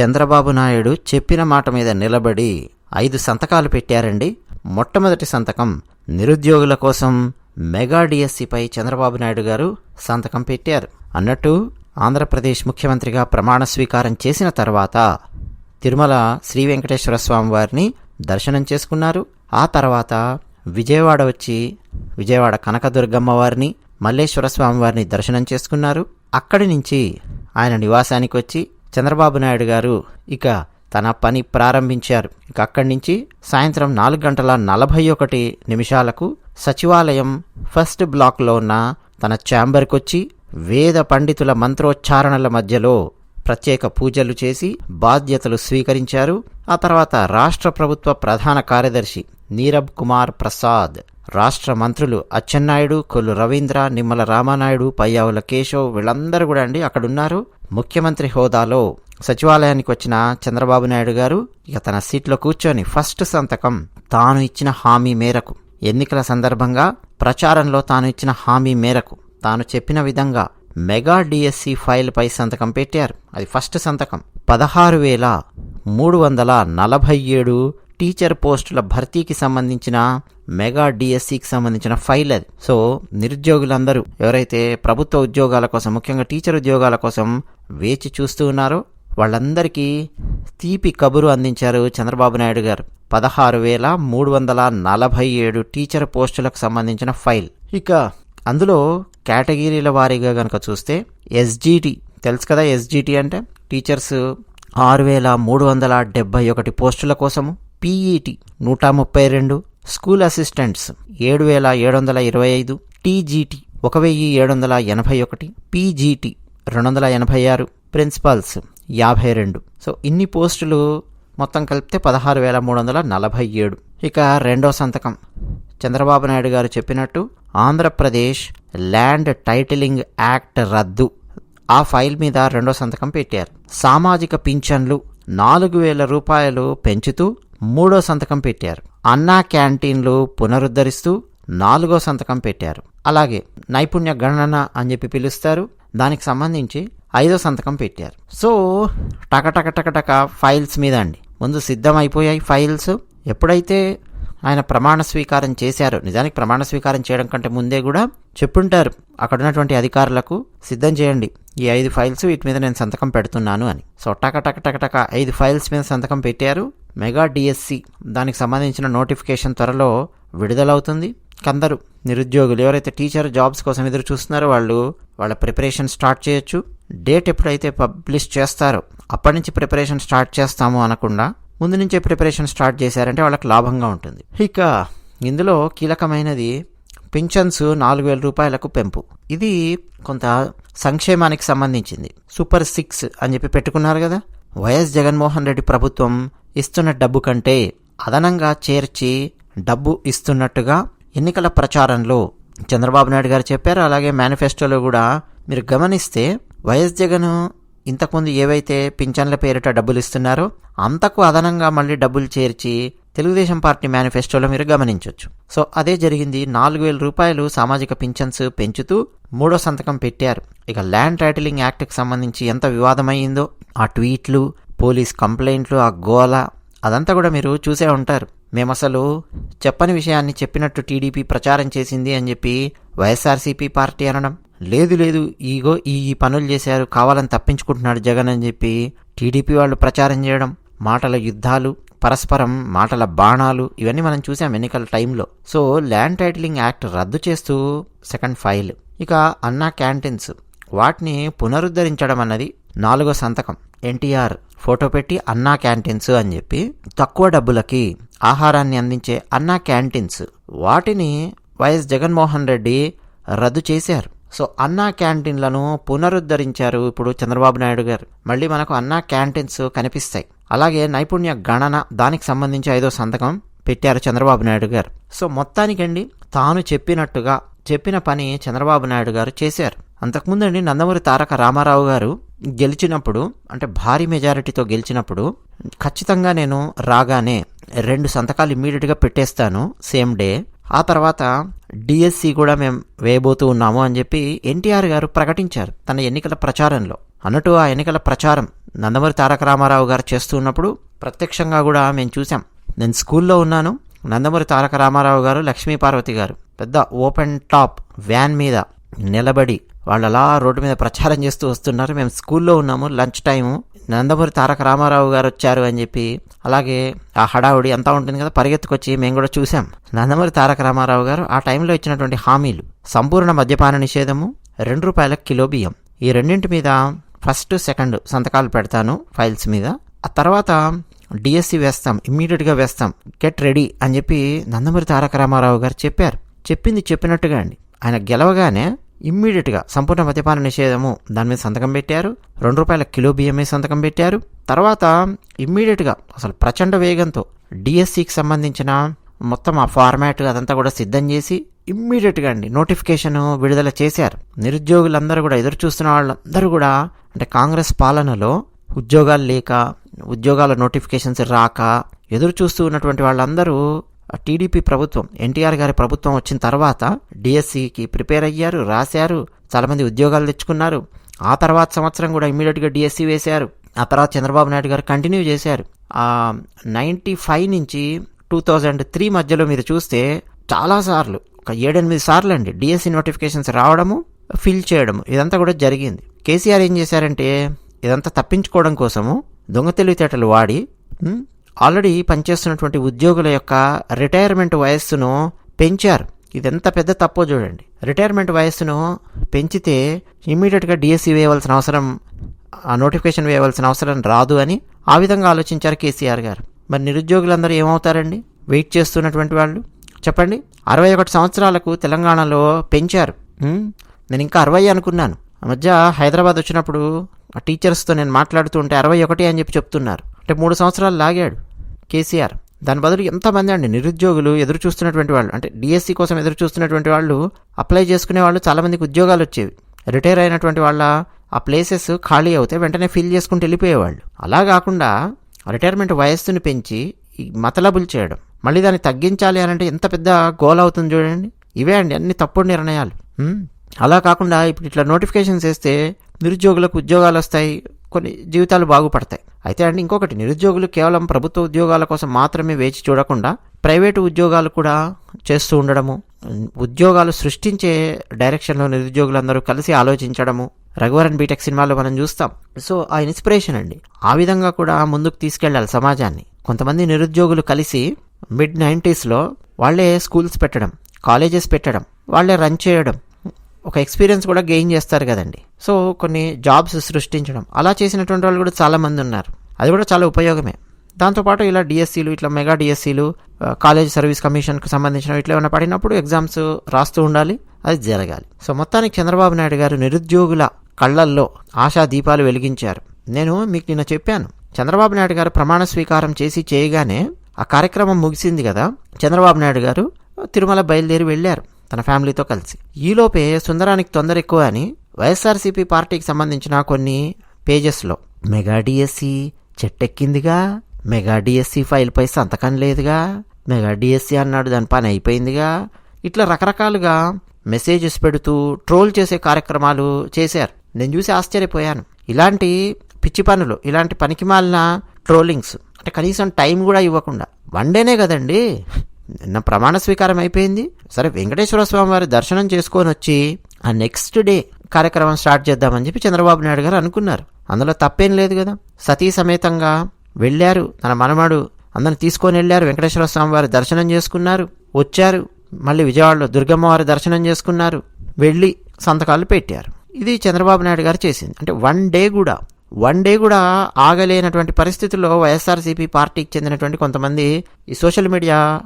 చంద్రబాబు నాయుడు చెప్పిన మాట మీద నిలబడి ఐదు సంతకాలు పెట్టారండి. మొట్టమొదటి సంతకం నిరుద్యోగుల కోసం మెగా డిఎస్సిపై చంద్రబాబు నాయుడు గారు సంతకం పెట్టారు. అన్నట్టు ఆంధ్రప్రదేశ్ ముఖ్యమంత్రిగా ప్రమాణ స్వీకారం చేసిన తర్వాత తిరుమల శ్రీ వెంకటేశ్వర స్వామి వారిని దర్శనం చేసుకున్నారు. ఆ తర్వాత విజయవాడ వచ్చి విజయవాడ కనకదుర్గమ్మ వారిని మల్లేశ్వర స్వామి వారిని దర్శనం చేసుకున్నారు. అక్కడి నుంచి ఆయన నివాసానికి వచ్చి చంద్రబాబు నాయుడు గారు ఇక తన పని ప్రారంభించారు. ఇక అక్కడి నుంచి సాయంత్రం నాలుగు గంటల నలభై ఒకటి నిమిషాలకు సచివాలయం ఫస్ట్ బ్లాక్లో ఉన్న తన ఛాంబర్కి వచ్చి వేద పండితుల మంత్రోచ్చారణల మధ్యలో ప్రత్యేక పూజలు చేసి బాధ్యతలు స్వీకరించారు. ఆ తర్వాత రాష్ట్ర ప్రభుత్వ ప్రధాన కార్యదర్శి నీరబ్ కుమార్ ప్రసాద్. రాష్ట్ర మంత్రులు అచ్చెన్నాయుడు కొల్లు రవీంద్ర నిమ్మల రామానాయుడు పయ్యావుల కేశవ్ వీళ్ళందరూ కూడా అండి అక్కడున్నారు. ముఖ్యమంత్రి హోదాలో సచివాలయానికి వచ్చిన చంద్రబాబు నాయుడు గారు ఇక తన సీట్లో కూర్చొని ఫస్ట్ సంతకం తాను ఇచ్చిన హామీ మేరకు. ఎన్నికల సందర్భంగా ప్రచారంలో తాను ఇచ్చిన హామీ మేరకు తాను చెప్పిన విధంగా మెగా డిఎస్సి ఫైల్పై సంతకం పెట్టారు. అది ఫస్ట్ సంతకం. పదహారు వేల మూడు వందల నలభై ఏడు టీచర్ పోస్టుల భర్తీకి సంబంధించిన మెగా డిఎస్సికి సంబంధించిన ఫైల్ అది. సో నిరుద్యోగులందరూ ఎవరైతే ప్రభుత్వ ఉద్యోగాల కోసం ముఖ్యంగా టీచర్ ఉద్యోగాల కోసం వేచి చూస్తూ ఉన్నారో వాళ్ళందరికీ తీపి కబురు అందించారు చంద్రబాబు నాయుడు గారు. పదహారు వేల మూడు వందల నలభై ఏడు టీచర్ పోస్టులకు సంబంధించిన ఫైల్. ఇక అందులో కేటగిరీల వారీగా కనుక చూస్తే ఎస్జిటి. తెలుసు కదా ఎస్జిటి అంటే? టీచర్స్ ఆరు వేల మూడు వందల డెబ్బై ఒకటి పోస్టుల కోసము పీఈటి నూట ముప్పై రెండు స్కూల్ అసిస్టెంట్స్ ఏడు వేల ఏడు వందల ఇరవై ఐదు టీజీటీ ఒక వెయ్యి ఏడు వందల ఎనభై ఒకటి పీజీటీ రెండు వందల ఎనభై ఆరు ప్రిన్సిపాల్స్ యాభై రెండు సో ఇన్ని పోస్టులు మొత్తం కలిపితే పదహారు వేల మూడు వందల నలభై ఏడు ఇక రెండో సంతకం. చంద్రబాబు నాయుడు గారు చెప్పినట్టు ఆంధ్రప్రదేశ్ ల్యాండ్ టైటిలింగ్ యాక్ట్ రద్దు. ఆ ఫైల్ మీద రెండో సంతకం పెట్టారు. సామాజిక పింఛన్లు నాలుగు వేల రూపాయలు పెంచుతూ మూడో సంతకం పెట్టారు. అన్నా క్యాంటీన్లు పునరుద్ధరిస్తూ నాలుగో సంతకం పెట్టారు. అలాగే నైపుణ్య గణన అని చెప్పి పిలుస్తారు. దానికి సంబంధించి ఐదో సంతకం పెట్టారు. సో టకటకటకటక ఫైల్స్ మీద అండి ముందు సిద్ధమైపోయాయి ఫైల్స్. ఎప్పుడైతే ఆయన ప్రమాణ స్వీకారం చేశారు నిజానికి ప్రమాణ స్వీకారం చేయడం కంటే ముందే కూడా చెప్పుంటారు అక్కడ ఉన్నటువంటి అధికారులకు సిద్ధం చేయండి ఈ ఐదు ఫైల్స్ వీటి మీద నేను సంతకం పెడుతున్నాను అని. సో టక టక టక టక ఐదు ఫైల్స్ మీద సంతకం పెట్టారు. Mega DSC. దానికి సంబంధించిన నోటిఫికేషన్ త్వరలో విడుదలవుతుంది. కందరు నిరుద్యోగులు ఎవరైతే టీచర్ జాబ్స్ కోసం ఎదురు చూస్తున్నారో వాళ్ళు వాళ్ళ ప్రిపరేషన్ స్టార్ట్ చేయొచ్చు. డేట్ ఎప్పుడైతే పబ్లిష్ చేస్తారో అప్పటి నుంచి ప్రిపరేషన్ స్టార్ట్ చేస్తాము అనకుండా ముందు నుంచే ప్రిపరేషన్ స్టార్ట్ చేశారంటే వాళ్ళకి లాభంగా ఉంటుంది. ఇక ఇందులో కీలకమైనది పింఛన్స్ నాలుగు వేల రూపాయలకు పెంపు. ఇది కొంత సంక్షేమానికి సంబంధించింది. సూపర్ సిక్స్ అని చెప్పి పెట్టుకున్నారు కదా. వైఎస్ జగన్మోహన్ రెడ్డి ప్రభుత్వం ఇస్తున్న డబ్బు కంటే అదనంగా చేర్చి డబ్బు ఇస్తున్నట్టుగా ఎన్నికల ప్రచారంలో చంద్రబాబు నాయుడు గారు చెప్పారు. అలాగే మేనిఫెస్టోలో కూడా మీరు గమనిస్తే వైఎస్ జగన్ ఇంతకుముందు ఏవైతే పింఛన్ల పేరిట డబ్బులు ఇస్తున్నారో అంతకు అదనంగా మళ్ళీ డబ్బులు చేర్చి తెలుగుదేశం పార్టీ మేనిఫెస్టోలో మీరు గమనించవచ్చు సో అదే జరిగింది. నాలుగు వేల రూపాయలు సామాజిక పింఛన్స్ పెంచుతూ మూడో సంతకం పెట్టారు. ఇక ల్యాండ్ టైటిలింగ్ యాక్ట్కి సంబంధించి ఎంత వివాదమైందో ఆ ట్వీట్లు పోలీస్ కంప్లైంట్లు ఆ గోల అదంతా కూడా మీరు చూసే ఉంటారు. మేము అసలు చెప్పని విషయాన్ని చెప్పినట్టు టీడీపీ ప్రచారం చేసింది అని చెప్పి వైఎస్ఆర్సీపీ పార్టీ అనడం. లేదు లేదు ఈగో ఈ ఈ పనులు చేశారు కావాలని తప్పించుకుంటున్నాడు జగన్ అని చెప్పి టీడీపీ వాళ్ళు ప్రచారం చేయడం మాటల యుద్ధాలు పరస్పరం మాటల బాణాలు ఇవన్నీ మనం చూసాం ఎన్నికల టైంలో. సో ల్యాండ్ టైటిలింగ్ యాక్ట్ రద్దు చేస్తూ సెకండ్ ఫైల్. ఇక అన్నా క్యాంటీన్స్. వాటిని పునరుద్ధరించడం అన్నది నాలుగో సంతకం. ఎన్టీఆర్ ఫోటో పెట్టి అన్నా క్యాంటీన్స్ అని చెప్పి తక్కువ డబ్బులకి ఆహారాన్ని అందించే అన్నా క్యాంటీన్స్ వాటిని వైఎస్ జగన్మోహన్ రెడ్డి రద్దు చేశారు. సో అన్నా క్యాంటీన్లను పునరుద్ధరించారు ఇప్పుడు చంద్రబాబు నాయుడు గారు. మళ్ళీ మనకు అన్నా క్యాంటీన్స్ కనిపిస్తాయి. అలాగే నైపుణ్య గణన దానికి సంబంధించి ఐదో సంతకం పెట్టారు చంద్రబాబు నాయుడు గారు. సో మొత్తానికండి తాను చెప్పినట్టుగా చెప్పిన పని చంద్రబాబు నాయుడు గారు చేశారు. అంతకుముందండి నందమూరి తారక రామారావు గారు గెలిచినప్పుడు అంటే భారీ మెజారిటీతో గెలిచినప్పుడు ఖచ్చితంగా నేను రాగానే రెండు సంతకాలు ఇమ్మీడియట్గా పెట్టేస్తాను సేమ్ డే. ఆ తర్వాత డిఎస్సి కూడా మేము వేయబోతూ ఉన్నాము అని చెప్పి ఎన్టీఆర్ గారు ప్రకటించారు తన ఎన్నికల ప్రచారంలో. అన్నట్టు ఆ ఎన్నికల ప్రచారం నందమూరి తారక రామారావు గారు చేస్తూ ఉన్నప్పుడు ప్రత్యక్షంగా కూడా మేము చూసాం నేను స్కూల్లో ఉన్నాను. నందమూరి తారక రామారావు గారు లక్ష్మీ పార్వతి గారు పెద్ద ఓపెన్ టాప్ వ్యాన్ మీద నిలబడి వాళ్ళు అలా రోడ్డు మీద ప్రచారం చేస్తూ వస్తున్నారు. మేము స్కూల్లో ఉన్నాము లంచ్ టైము. నందమూరి తారక రామారావు గారు వచ్చారు అని చెప్పి అలాగే ఆ హడావుడి అంతా ఉంటుంది కదా పరిగెత్తుకొచ్చి మేము కూడా చూసాం నందమూరి తారక రామారావు గారు ఆ టైంలో ఇచ్చినటువంటి హామీలు సంపూర్ణ మద్యపాన నిషేధము రెండు రూపాయల కిలో బియ్యం. ఈ రెండింటి మీద ఫస్ట్ సెకండ్ సంతకాలు పెడతాను ఫైల్స్ మీద. ఆ తర్వాత డిఎస్సి వేస్తాం ఇమ్మీడియట్గా వేస్తాం గెట్ రెడీ అని చెప్పి నందమూరి తారక రామారావు గారు చెప్పారు. చెప్పింది చెప్పినట్టుగా అండి. ఆయన గెలవగానే ఇమ్మీడియట్గా సంపూర్ణ మద్యపాన నిషేధము దాని మీద సంతకం పెట్టారు. రెండు రూపాయల కిలో బియ్యం మీద సంతకం పెట్టారు. తర్వాత ఇమ్మీడియట్గా అసలు ప్రచండ వేగంతో డిఎస్సికి సంబంధించిన మొత్తం ఆ ఫార్మాట్ అదంతా కూడా సిద్ధం చేసి ఇమ్మీడియట్గా అండి నోటిఫికేషన్ విడుదల చేశారు. నిరుద్యోగులందరూ కూడా ఎదురు చూస్తున్న వాళ్ళందరూ కూడా అంటే కాంగ్రెస్ పాలనలో ఉద్యోగాలు లేక ఉద్యోగాల నోటిఫికేషన్స్ రాక ఎదురు చూస్తూ ఉన్నటువంటి వాళ్ళందరూ టీడీపీ ప్రభుత్వం ఎన్టీఆర్ గారి ప్రభుత్వం వచ్చిన తర్వాత డిఎస్సికి ప్రిపేర్ అయ్యారు రాశారు చాలామంది ఉద్యోగాలు తెచ్చుకున్నారు. ఆ తర్వాత సంవత్సరం కూడా ఇమీడియట్గా డిఎస్సి వేశారు. ఆ తర్వాత చంద్రబాబు నాయుడు గారు కంటిన్యూ చేశారు. నైంటీ ఫైవ్ నుంచి టూ థౌజండ్ త్రీ మధ్యలో మీరు చూస్తే చాలాసార్లు ఒక ఏడెనిమిది సార్లు అండి డిఎస్సి నోటిఫికేషన్స్ రావడము ఫిల్ చేయడము ఇదంతా కూడా జరిగింది. కేసీఆర్ ఏం చేశారంటే ఇదంతా తప్పించుకోవడం కోసము దొంగ తెలివితేటలు వాడి ఆల్రెడీ పనిచేస్తున్నటువంటి ఉద్యోగుల యొక్క రిటైర్మెంట్ వయస్సును పెంచారు. ఇదెంత పెద్ద తప్పో చూడండి. రిటైర్మెంట్ వయస్సును పెంచితే ఇమ్మీడియట్గా డిఎస్సి వేయవలసిన అవసరం ఆ నోటిఫికేషన్ వేయవలసిన అవసరం రాదు అని ఆ విధంగా ఆలోచించారు కేసీఆర్ గారు. మరి నిరుద్యోగులందరూ ఏమవుతారండి? వెయిట్ చేస్తున్నటువంటి వాళ్ళు? చెప్పండి. అరవై ఒకటి సంవత్సరాలకు తెలంగాణలో పెంచారు. నేను ఇంకా అరవై అనుకున్నాను. ఆ మధ్య హైదరాబాద్ వచ్చినప్పుడు ఆ టీచర్స్తో నేను మాట్లాడుతూ ఉంటే అరవై ఒకటి అని చెప్పి చెప్తున్నారు. అంటే మూడు సంవత్సరాలు లాగాడు కేసీఆర్. దాని బదులు ఎంతమంది అండి? నిరుద్యోగులు ఎదురు చూస్తున్నటువంటి వాళ్ళు. అంటే డిఎస్సి కోసం ఎదురు చూస్తున్నటువంటి వాళ్ళు అప్లై చేసుకునే వాళ్ళు చాలామందికి ఉద్యోగాలు వచ్చేవి. రిటైర్ అయినటువంటి వాళ్ళ ఆ ప్లేసెస్ ఖాళీ అవుతే వెంటనే ఫిల్ చేసుకుంటూ వెళ్ళిపోయేవాళ్ళు. అలా కాకుండా రిటైర్మెంట్ వయస్సుని పెంచి మతలబుల్ చేయడం. మళ్ళీ దాన్ని తగ్గించాలి అని అంటే ఎంత పెద్ద గోల్ అవుతుంది చూడండి. ఇవే అండి అన్ని తప్పుడు నిర్ణయాలు. అలా కాకుండా ఇప్పుడు ఇట్లా నోటిఫికేషన్స్ వేస్తే నిరుద్యోగులకు ఉద్యోగాలు వస్తాయి కొన్ని జీవితాలు బాగుపడతాయి. అయితే అండి ఇంకొకటి నిరుద్యోగులు కేవలం ప్రభుత్వ ఉద్యోగాల కోసం మాత్రమే వేచి చూడకుండా ప్రైవేటు ఉద్యోగాలు కూడా చేస్తూ ఉండడము ఉద్యోగాలు సృష్టించే డైరెక్షన్లో నిరుద్యోగులందరూ కలిసి ఆలోచించడము రఘువరన్ బీటెక్ సినిమాలో మనం చూస్తాం. సో ఆ ఇన్స్పిరేషన్ అండి. ఆ విధంగా కూడా ముందుకు తీసుకెళ్ళాలి సమాజాన్ని. కొంతమంది నిరుద్యోగులు కలిసి మిడ్ నైంటీస్లో వాళ్ళే స్కూల్స్ పెట్టడం కాలేజెస్ పెట్టడం వాళ్ళే రన్ చేయడం ఒక ఎక్స్పీరియన్స్ కూడా గెయిన్ చేస్తారు కదండి. సో కొన్ని జాబ్స్ సృష్టించడం. అలా చేసినటువంటి వాళ్ళు కూడా చాలామంది ఉన్నారు. అది కూడా చాలా ఉపయోగమే. దాంతోపాటు ఇలా డిఎస్సీలు ఇట్లా మెగా డిఎస్సీలు కాలేజ్ సర్వీస్ కమిషన్కి సంబంధించిన ఇట్లా ఏమైనా పడినప్పుడు ఎగ్జామ్స్ రాస్తూ ఉండాలి అది జరగాలి. సో మొత్తానికి చంద్రబాబు నాయుడు గారు నిరుద్యోగుల కళ్ళల్లో ఆశా దీపాలు వెలిగించారు. నేను మీకు నిన్న చెప్పాను. చంద్రబాబు నాయుడు గారు ప్రమాణ స్వీకారం చేసి చేయగానే ఆ కార్యక్రమం ముగిసింది కదా. చంద్రబాబు నాయుడు గారు తిరుమల బయలుదేరి వెళ్ళారు. తన ఫ్యామిలీతో కలిసి. ఈలోపే సుందరానికి తొందర ఎక్కువ అని వైఎస్ఆర్సీపీ పార్టీకి సంబంధించిన కొన్ని పేజెస్లో మెగా డిఎస్సి చెట్టెక్కిందిగా మెగా డిఎస్సి ఫైల్పై సంతకం లేదుగా మెగా డిఎస్సి అన్నాడు దాని పని అయిపోయిందిగా ఇట్లా రకరకాలుగా మెసేజెస్ పెడుతూ ట్రోల్ చేసే కార్యక్రమాలు చేశారు. నేను చూసి ఆశ్చర్యపోయాను. ఇలాంటి పిచ్చి పనులు ఇలాంటి పనికి మాలిన ట్రోలింగ్స్ అంటే కనీసం టైం కూడా ఇవ్వకుండా వన్ డేనే కదండి? నిన్న ప్రమాణ స్వీకారం అయిపోయింది. సరే వెంకటేశ్వర స్వామి వారి దర్శనం చేసుకొని వచ్చి ఆ నెక్స్ట్ డే కార్యక్రమం స్టార్ట్ చేద్దామని చెప్పి చంద్రబాబు నాయుడు గారు అనుకున్నారు. అందులో తప్పేం లేదు కదా. సతీ సమేతంగా వెళ్ళారు. తన మనమడు అందరిని తీసుకొని వెళ్ళారు. వెంకటేశ్వర స్వామి వారి దర్శనం చేసుకున్నారు. వచ్చారు. మళ్ళీ విజయవాడలో దుర్గమ్మ వారి దర్శనం చేసుకున్నారు. వెళ్ళి సంతకాలు పెట్టారు. ఇది చంద్రబాబు నాయుడు గారు చేసింది. అంటే వన్ డే కూడా వన్ డే కూడా ఆగలేనటువంటి పరిస్థితుల్లో వైఎస్ఆర్సీపీ పార్టీకి చెందినటువంటి కొంతమంది ఈ సోషల్ మీడియా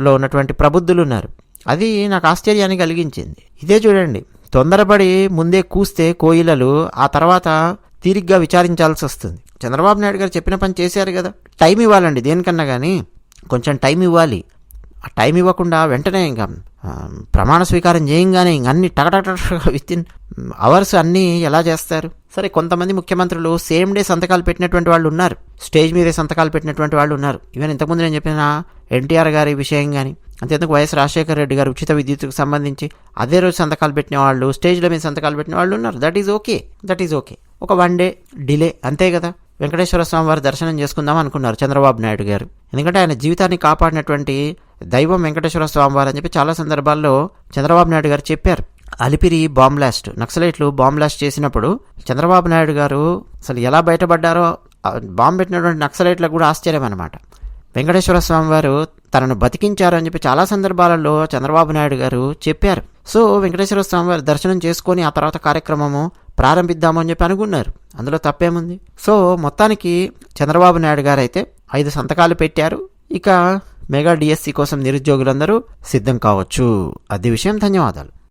లో ఉన్నటువంటి ప్రబుద్ధులు ఉన్నారు. అది నాకు ఆశ్చర్యాన్ని కలిగించింది. ఇదే చూడండి. తొందరపడి ముందే కూస్తే కోయిలలు ఆ తర్వాత తీరిగ్గా విచారించాల్సి వస్తుంది. చంద్రబాబు నాయుడు గారు చెప్పిన పని చేశారు కదా. టైం ఇవ్వాలండి దేనికన్నా కానీ కొంచెం టైం ఇవ్వాలి. టైం ఇవ్వకుండా వెంటనే ఇంకా ప్రమాణ స్వీకారం చేయంగానే ఇంక అన్ని టకటక విత్ ఇన్ అవర్స్ అన్నీ ఎలా చేస్తారు? సరే కొంతమంది ముఖ్యమంత్రులు సేమ్ డే సంతకాలు పెట్టినటువంటి వాళ్ళు ఉన్నారు. స్టేజ్ మీదే సంతకాలు పెట్టినటువంటి వాళ్ళు ఉన్నారు. ఈవెన్ ఇంతకుముందు నేను చెప్పిన ఎన్టీఆర్ గారి విషయం కానీ అంతేందుకు వైఎస్ రాజశేఖర రెడ్డి గారు ఉచిత విద్యుత్కు సంబంధించి అదే రోజు సంతకాలు పెట్టిన వాళ్ళు స్టేజ్ల మీద సంతకాలు పెట్టిన వాళ్ళు ఉన్నారు. That is okay that is okay ఒక వన్ డే డిలే అంతే కదా? వెంకటేశ్వర స్వామి వారి దర్శనం చేసుకుందాం అనుకున్నారు చంద్రబాబు నాయుడు గారు. ఎందుకంటే ఆయన జీవితాన్ని కాపాడినటువంటి దైవం వెంకటేశ్వర స్వామివారు అని చెప్పి చాలా సందర్భాల్లో చంద్రబాబు నాయుడు గారు చెప్పారు. అలిపిరి బాంబ్లాస్ట్ నక్సలైట్లు బాంబ్లాస్ట్ చేసినప్పుడు చంద్రబాబు నాయుడు గారు అసలు ఎలా బయటపడ్డారో బాంబు పెట్టినటువంటి నక్సలైట్లకు కూడా ఆశ్చర్యం అనమాట వెంకటేశ్వర స్వామి వారు తనను బతికించారు అని చెప్పి చాలా సందర్భాలలో చంద్రబాబు నాయుడు గారు చెప్పారు. సో వెంకటేశ్వర స్వామి వారి దర్శనం చేసుకొని ఆ తర్వాత కార్యక్రమము ప్రారంభిద్దాము అని చెప్పి అనుకున్నారు. అందులో తప్పేముంది? సో మొత్తానికి చంద్రబాబు నాయుడు గారు అయితే ఐదు సంతకాలు పెట్టారు. ఇక మెగా డిఎస్సి కోసం నిరుద్యోగులందరూ సిద్ధం కావచ్చు. అది విషయం ధన్యవాదాలు.